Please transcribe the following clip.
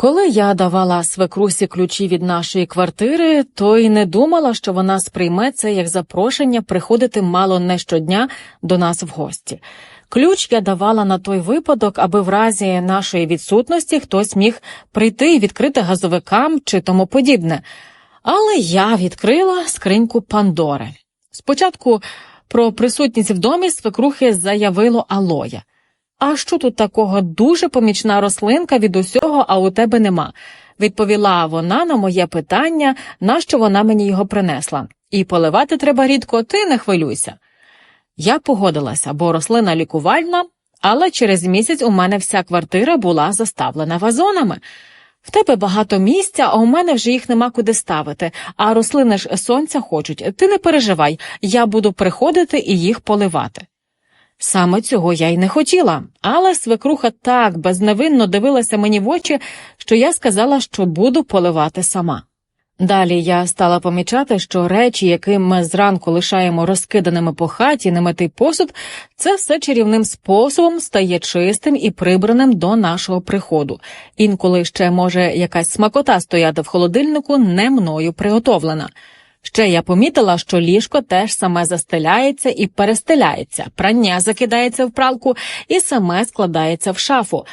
Коли я давала свекрусі ключі від нашої квартири, то й не думала, що вона сприйме це як запрошення приходити мало не щодня до нас в гості. Ключ я давала на той випадок, аби в разі нашої відсутності хтось міг прийти і відкрити газовикам чи тому подібне. Але я відкрила скриньку Пандори. Спочатку про присутність в домі свекрухи заявило Алоя. А що тут такого дуже помічна рослинка від усього, а у тебе нема? відповіла вона на моє питання, нащо вона мені його принесла. І поливати треба рідко, ти не хвилюйся. Я погодилася, бо рослина лікувальна, але через місяць у мене вся квартира була заставлена вазонами. В тебе багато місця, а у мене вже їх нема куди ставити, а рослини ж сонця хочуть. Ти не переживай, я буду приходити і їх поливати. Саме цього я й не хотіла, але свекруха так безневинно дивилася мені в очі, що я сказала, що буду поливати сама. Далі я стала помічати, що речі, які ми зранку лишаємо розкиданими по хаті, немитий посуд, це все чарівним способом стає чистим і прибраним до нашого приходу. Інколи ще може якась смакота стояти в холодильнику, не мною приготовлена. Ще я помітила, що ліжко теж саме застеляється і перестеляється, прання закидається в пралку і саме складається в шафу.